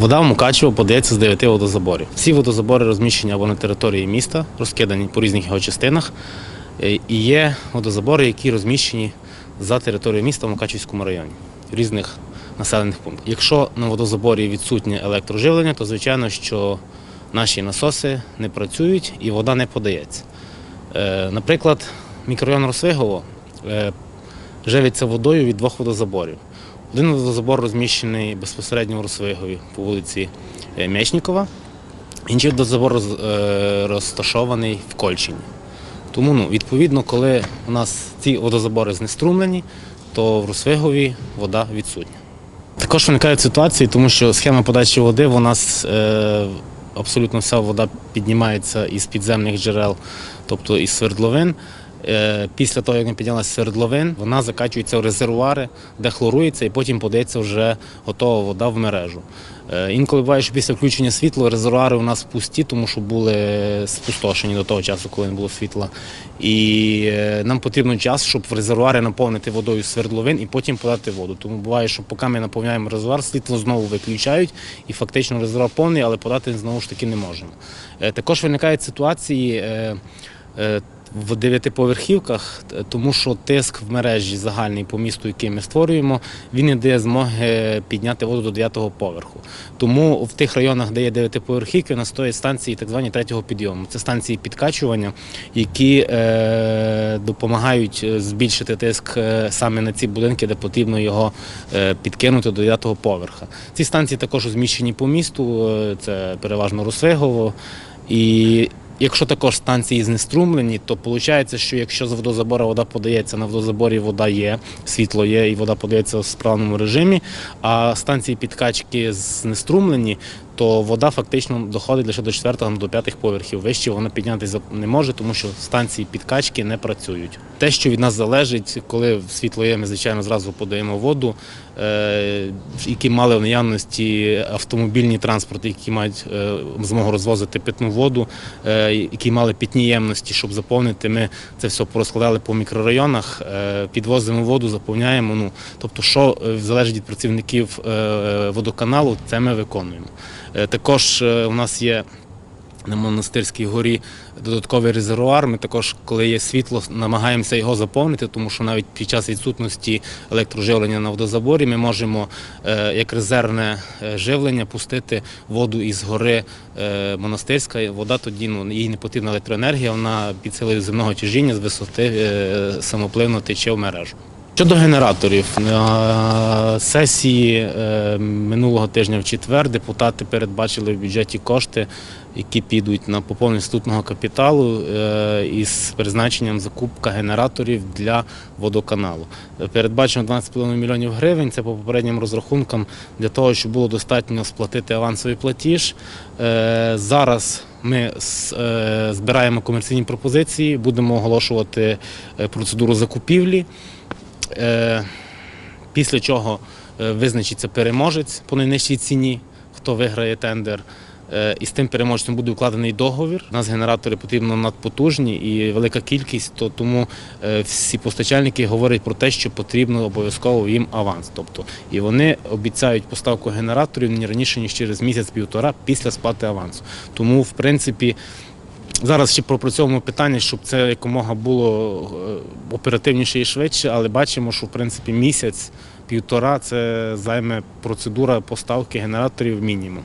Вода в Мукачево подається з дев'яти водозаборів. Всі водозабори розміщені або на території міста, розкидані по різних його частинах. Е, І є водозабори, які розміщені за територією міста в Мукачевському районі в різних населених пунктах. Якщо на водозаборі відсутнє електроживлення, то звичайно, що наші насоси не працюють і вода не подається. Е, Наприклад, мікрорайон Росвигово е, живиться водою від двох водозаборів. Один водозабор розміщений безпосередньо в Росвигові по вулиці е, М'ячнікова, інший водозабор е, розташований в Кольчині. Тому, ну, відповідно, коли у нас ці водозабори знеструмлені, то в Росвигові вода відсутня. Також виникають ситуації, тому що схема подачі води у нас е, абсолютно вся вода піднімається із підземних джерел, тобто із свердловин. Е, Після того, як не піднялася свердловин, вона закачується в резервуари, де хлорується, і потім подається вже готова вода в мережу. Е, Інколи буває, що після включення світла резервуари у нас пусті, тому що були спустошені до того часу, коли не було світла. І е, нам потрібен час, щоб в резервуари наповнити водою свердловин і потім подати воду. Тому буває, що поки ми наповняємо резервуар, світло знову виключають, і фактично резервуар повний, але подати знову ж таки не можемо. Також виникають ситуації. Е, е, в дев'ятиповерхівках, тому що тиск в мережі загальний по місту, який ми створюємо, він дає змоги підняти воду до дев'ятого поверху. Тому в тих районах, де є дев'ятиповерхівки, у нас стоять станції так звані третього підйому. Це станції підкачування, які е, допомагають е, збільшити тиск е, саме на ці будинки, де потрібно його е, підкинути до дев'ятого поверха. Ці станції також розміщені по місту, е, це переважно Росвигово. І Якщо також станції знеструмлені, то виходить, що якщо з водозабору вода подається, на водозаборі вода є, світло є і вода подається в справному режимі, а станції підкачки знеструмлені, то вода фактично доходить лише до 4 до 5 поверхів. Вище вона піднятися не може, тому що станції підкачки не працюють. Те, що від нас залежить, коли світло є, ми звичайно зразу подаємо воду, які мали в наявності автомобільні транспорти, які мають е, змогу розвозити питну воду, е, які мали питні ємності, щоб заповнити. Ми це все порозкладали по мікрорайонах, е, підвозимо воду, заповняємо. Ну тобто, що е, залежить від працівників е, водоканалу, це ми виконуємо. Е, Також е, у нас є на монастирській горі додатковий резервуар. Ми також, коли є світло, намагаємося його заповнити, тому що навіть під час відсутності електроживлення на водозаборі ми можемо е, як резервне е, живлення пустити воду із гори е, монастирська. Вода тоді ну, їй не потрібна електроенергія, вона під силою земного тяжіння з висоти самопливно тече в мережу. Щодо генераторів, на сесії е, минулого тижня в четвер депутати передбачили в бюджеті кошти, які підуть на поповнення статутного капіталу е, із призначенням закупка генераторів для водоканалу. Е, Передбачено 12,5 мільйонів гривень. Це по попереднім розрахункам для того, щоб було достатньо сплатити авансовий платіж. Е, Зараз ми е, збираємо комерційні пропозиції, будемо оголошувати е, процедуру закупівлі. Е, Після чого е, визначиться переможець по найнижчій ціні, хто виграє тендер. Е, І з тим переможцем буде укладений договір. У нас генератори потрібно надпотужні і велика кількість, то тому всі постачальники говорять про те, що потрібно обов'язково їм аванс. Тобто, і вони обіцяють поставку генераторів не раніше ніж через місяць-півтора після сплати авансу. Тому, в принципі, Зараз ще пропрацьовуємо питання, щоб це якомога було е, оперативніше і швидше, але бачимо, що в принципі місяць, півтора це займе процедура поставки генераторів мінімум.